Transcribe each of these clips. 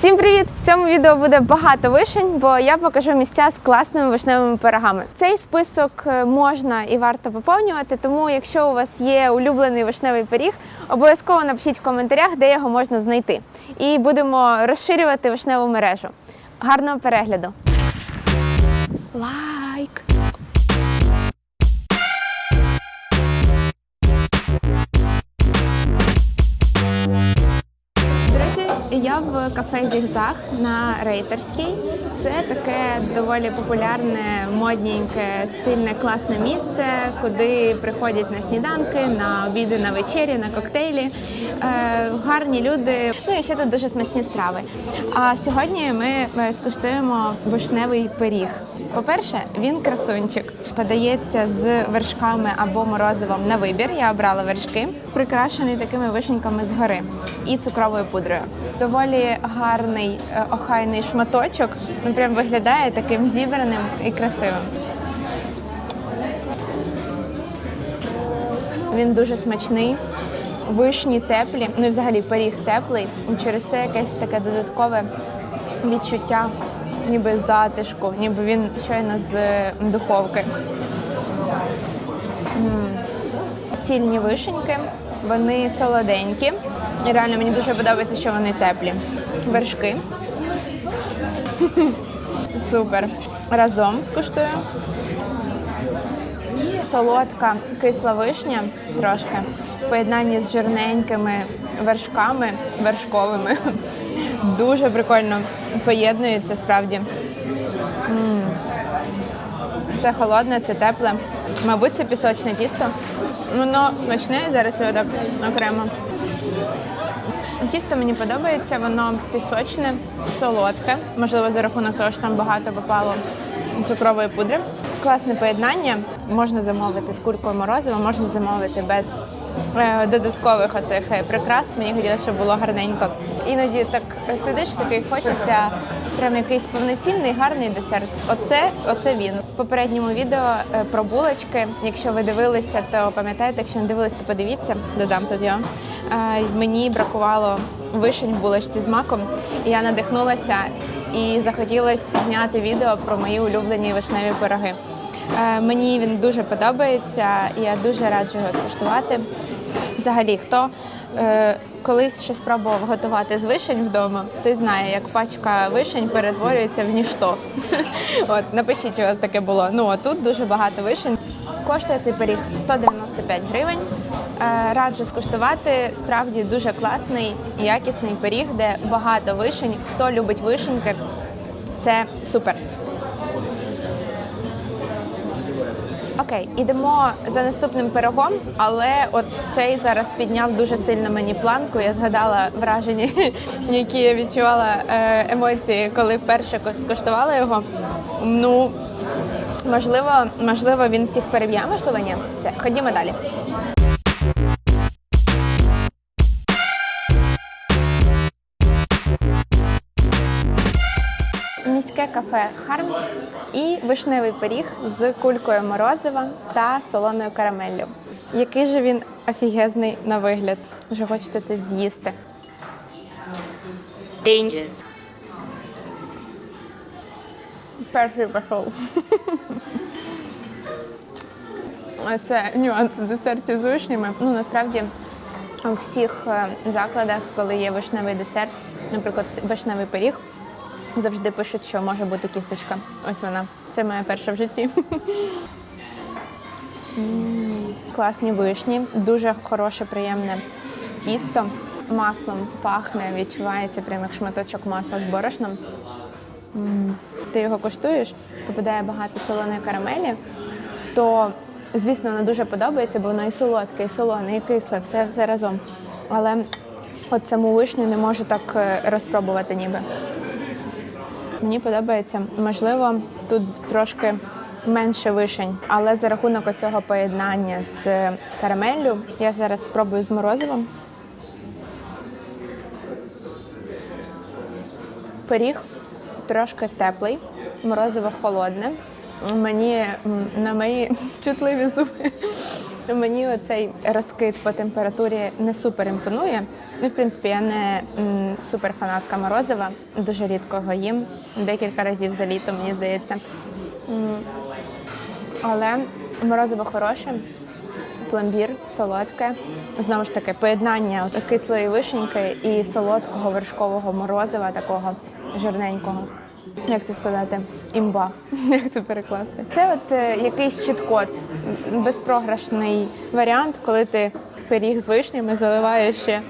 Всім привіт! В цьому відео буде багато вишень, бо я покажу місця з класними вишневими пирогами. Цей список е, можна і варто поповнювати, тому якщо у вас є улюблений вишневий пиріг, обов'язково напишіть в коментарях, де його можна знайти. І будемо розширювати вишневу мережу. Гарного перегляду! В кафе Зігзаг на Рейтерській. Це таке доволі популярне, модненьке, стильне, класне місце, куди приходять на сніданки, на обіди, на вечері, на коктейлі. Е, гарні люди. Ну і ще тут дуже смачні страви. А сьогодні ми е, скуштуємо вишневий пиріг. По-перше, він красунчик. Подається з вершками або морозивом на вибір. Я обрала вершки, прикрашений такими вишеньками згори і цукровою пудрою. Доволі гарний е, охайний шматочок. Він прям виглядає таким зібраним і красивим. Він дуже смачний, вишні теплі, ну і взагалі пиріг теплий. І через це якесь таке додаткове відчуття, ніби затишку, ніби він щойно з е, духовки. Цільні вишеньки, вони солоденькі. І реально мені дуже подобається, що вони теплі. Вершки. Супер. Разом скуштую. Солодка кисла вишня трошки в поєднанні з жирненькими вершками вершковими. Дуже прикольно поєднується справді. Це холодне, це тепле. Мабуть, це пісочне тісто. Воно смачне, зараз його так окремо. Тісто мені подобається, воно пісочне, солодке, можливо, за рахунок того, що там багато попало цукрової пудри. Класне поєднання. Можна замовити з кулькою морозива, можна замовити без додаткових оцих е, прикрас. Мені хотілося, щоб було гарненько. Іноді так сидиш, такий хочеться прям якийсь повноцінний гарний десерт. Оце, оце він. В попередньому відео е, про булочки. Якщо ви дивилися, то пам'ятаєте, якщо не дивились, то подивіться, додам тоді. Е, Мені бракувало вишень в булочці з маком, і я надихнулася і захотілося зняти відео про мої улюблені вишневі пироги. Е, Мені він дуже подобається, і я дуже раджу його скуштувати. Взагалі, хто е, колись щось пробував готувати з вишень вдома, той знає, як пачка вишень перетворюється в ніщо. От, напишіть, у вас таке було. Ну, а тут дуже багато вишень. Коштує цей пиріг 195 гривень. Е, Раджу скуштувати. Справді дуже класний, якісний пиріг, де багато вишень. Хто любить вишеньки, це супер. Окей, ідемо за наступним пирогом, але от цей зараз підняв дуже сильно мені планку. Я згадала враження, які я відчувала е, емоції, коли вперше скуштувала його. Ну можливо, можливо, він всіх переб'є, можливо, ні. Все, ходімо далі. Міське кафе Хармс і вишневий пиріг з кулькою морозива та солоною карамеллю. Який же він офігезний на вигляд. Вже хочеться це з'їсти. Danger. Перший пішов. Це нюанс десертів з вишнями. Ну насправді у всіх е, закладах, коли є вишневий десерт, наприклад, вишневий пиріг, завжди пишуть, що може бути кісточка. Ось вона. Це моя перша в житті. Класні вишні, дуже хороше, приємне тісто. Маслом пахне, відчувається прямо як шматочок масла з борошном. Ти його коштуєш, попадає багато солоної карамелі, то звісно воно дуже подобається, бо воно і солодке, і солоне, і кисле, все, все разом. Але от саму вишню не можу так е, розпробувати ніби. Мені подобається, можливо, тут трошки менше вишень, але за рахунок оцього поєднання з карамеллю я зараз спробую з морозивом. Пиріг трошки теплий, морозиво холодне. Мені на мої чутливі зуби Мені оцей розкид по температурі не супер імпонує. Ну, в принципі, я не м, супер фанатка морозива. Дуже рідко його їм. Декілька разів за літо, мені здається. М, Але морозиво хороше, пломбір, солодке. Знову ж таки, поєднання кислої вишеньки і солодкого вершкового морозива, такого жирненького. Як це сказати? Імба. Як це перекласти? Це от е, якийсь чіткот, безпрограшний варіант, коли ти пиріг з вишнями заливаєш ще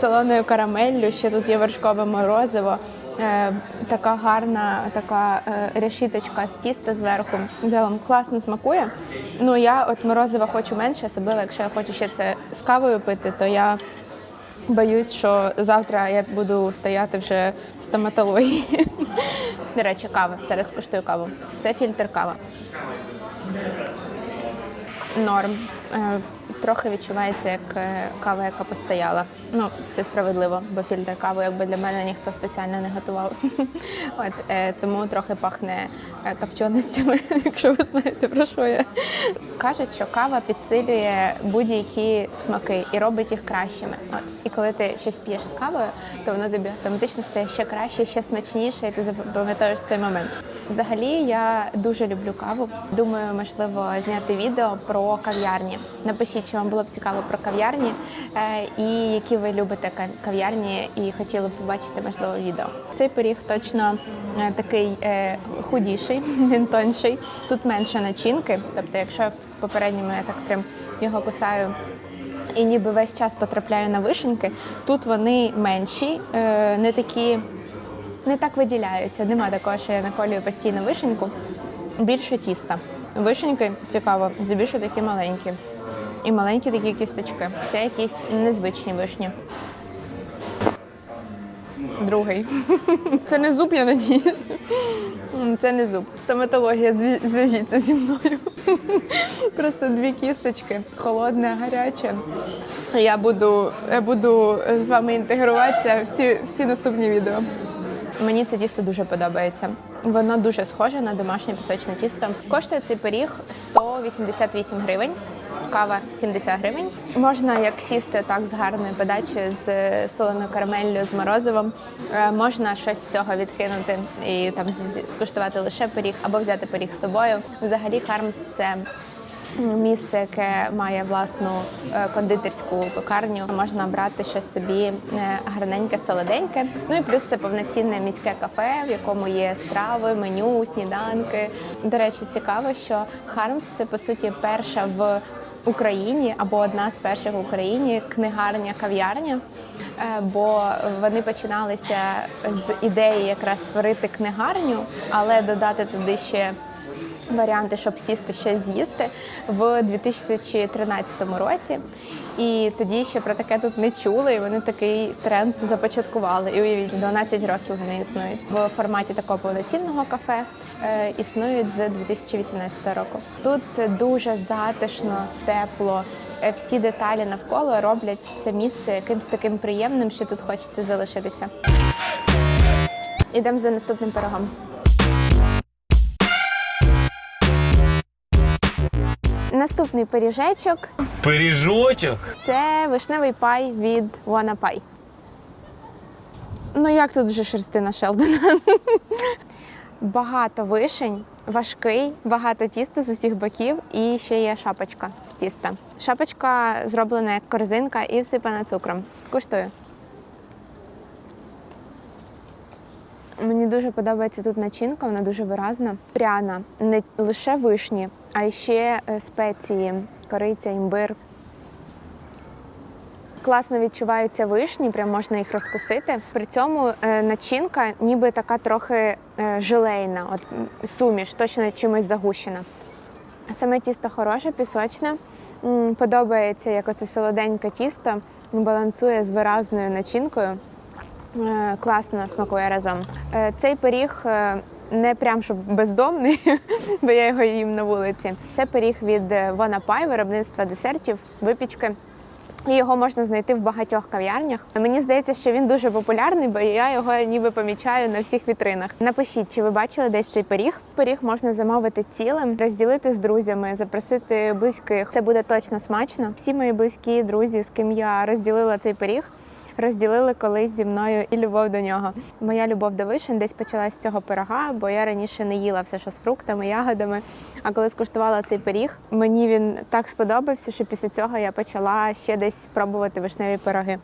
солоною карамеллю, ще тут є вершкове морозиво. Е, така гарна така е, решіточка з тіста зверху. Загалом класно смакує. Ну я от морозива хочу менше, особливо якщо я хочу ще це з кавою пити, то я боюсь, що завтра я буду стояти вже в стоматології. До речі, кава. Зараз куштую каву. Це фільтр кава. Норм. Трохи відчувається як е, кава, яка постояла. Ну, це справедливо, бо фільтр кави якби для мене ніхто спеціально не готував. От е, тому трохи пахне е, копченостями, якщо ви знаєте про що я. Кажуть, що кава підсилює будь-які смаки і робить їх кращими. От і коли ти щось п'єш з кавою, то воно тобі автоматично стає ще краще, ще смачніше, і ти запам'ятаєш цей момент. Взагалі я дуже люблю каву. Думаю, можливо, зняти відео про кав'ярні. Напишіть, чи вам було б цікаво про кав'ярні, е, і які ви любите ка- кав'ярні, і хотіли б побачити, можливо, відео. Цей пиріг точно е, такий е, худіший, він тонший. Тут менше начинки. Тобто, якщо в попередньому я так прям його кусаю і ніби весь час потрапляю на вишеньки, тут вони менші, не такі, не так виділяються. Нема такого, що я наколюю постійно вишеньку. Більше тіста. Вишеньки цікаво, здебільше такі маленькі. І маленькі такі кісточки. Це якісь незвичні вишні. Другий. Це не зуб, я надіюсь. Це не зуб. Стоматологія, зв'яжіться зі мною. Просто дві кісточки, холодне, гаряче. Я буду, я буду з вами інтегруватися всі, всі наступні відео. Мені це тісто дуже подобається. Воно дуже схоже на домашнє пісочне тісто. Коштує цей пиріг 188 гривень, кава 70 гривень. Можна як сісти так з гарною подачею, з соленою солоною карамеллю, з морозивом. Е, Можна щось з цього відкинути і там скуштувати лише пиріг або взяти пиріг з собою. Взагалі, Хармс це місце, яке має власну е, кондитерську пекарню. Можна брати щось собі е, гарненьке, солоденьке. Ну і плюс це повноцінне міське кафе, в якому є страви, меню, сніданки. До речі, цікаво, що Хармс це по суті перша в Україні або одна з перших в Україні книгарня кав'ярня. Е, Бо вони починалися з ідеї якраз створити книгарню, але додати туди ще варіанти, щоб сісти щось з'їсти в 2013 році. І тоді ще про таке тут не чули, і вони такий тренд започаткували. І уявіть, 12 років вони існують в форматі такого повноцінного кафе. е, Існують з 2018 року. Тут дуже затишно, тепло. Е, Всі деталі навколо роблять це місце якимсь таким приємним, що тут хочеться залишитися. Ідемо за наступним пирогом. Наступний пиріжечок Пиріжочок. це вишневий пай від Wanna Pie. Ну як тут вже шерстина Шелдона? Багато вишень, важкий, багато тіста з усіх боків і ще є шапочка з тіста. Шапочка зроблена як корзинка і всипана цукром. Куштую. Мені дуже подобається тут начинка, вона дуже виразна, пряна. Не лише вишні, а ще е, спеції, кориця, імбир. Класно відчуваються вишні, прям можна їх розкусити. При цьому е, начинка ніби така трохи е, желейна, от суміш, точно чимось загущена. Саме тісто хороше, пісочне. Подобається, як оце солоденьке тісто балансує з виразною начинкою. Класно смакує разом. Цей пиріг не прям щоб бездомний, бо я його їм на вулиці. Це пиріг від е, Вона Пай, виробництва десертів, випічки. І його можна знайти в багатьох кав'ярнях. Мені здається, що він дуже популярний, бо я його ніби помічаю на всіх вітринах. Напишіть, чи ви бачили десь цей пиріг? Пиріг можна замовити цілим, розділити з друзями, запросити близьких. Це буде точно смачно. Всі мої близькі друзі, з ким я розділила цей пиріг. Розділили колись зі мною і любов до нього. Моя любов до вишень десь почалась з цього пирога, бо я раніше не їла все, що з фруктами, ягодами. А коли скуштувала цей пиріг, мені він так сподобався, що після цього я почала ще десь пробувати вишневі пироги.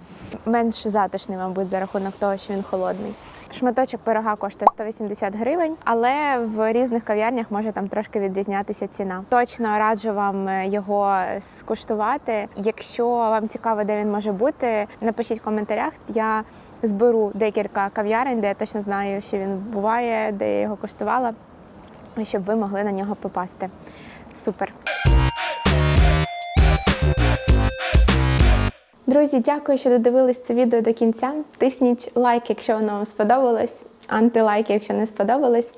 Менш затишний, мабуть, за рахунок того, що він холодний. Шматочок пирога коштує 180 гривень, але в різних кав'ярнях може там трошки відрізнятися ціна. Точно раджу вам е, його скуштувати. Якщо вам цікаво, де він може бути, напишіть в коментарях. Я зберу декілька кав'ярень, де я точно знаю, що він буває, де я його куштувала, щоб ви могли на нього попасти. Супер. Друзі, дякую, що додивились це відео до кінця. Тисніть лайк, якщо воно вам сподобалось, антилайк, якщо не сподобалось.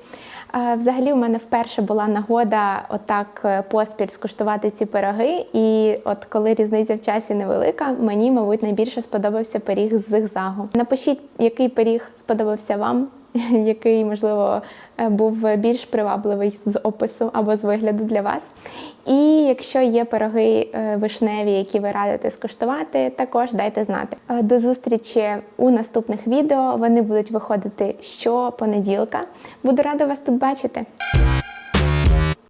Е, Взагалі, у мене вперше була нагода отак е, поспіль скуштувати ці пироги. І от коли різниця в часі невелика, мені, мабуть, найбільше сподобався пиріг з зигзагу. Напишіть, який пиріг сподобався вам, який, можливо, е, був більш привабливий з опису або з вигляду для вас. І якщо є пироги е, вишневі, які ви радите скуштувати, також дайте знати. Е, До зустрічі у наступних відео. Вони будуть виходити щопонеділка. Буду рада вас тут бачити.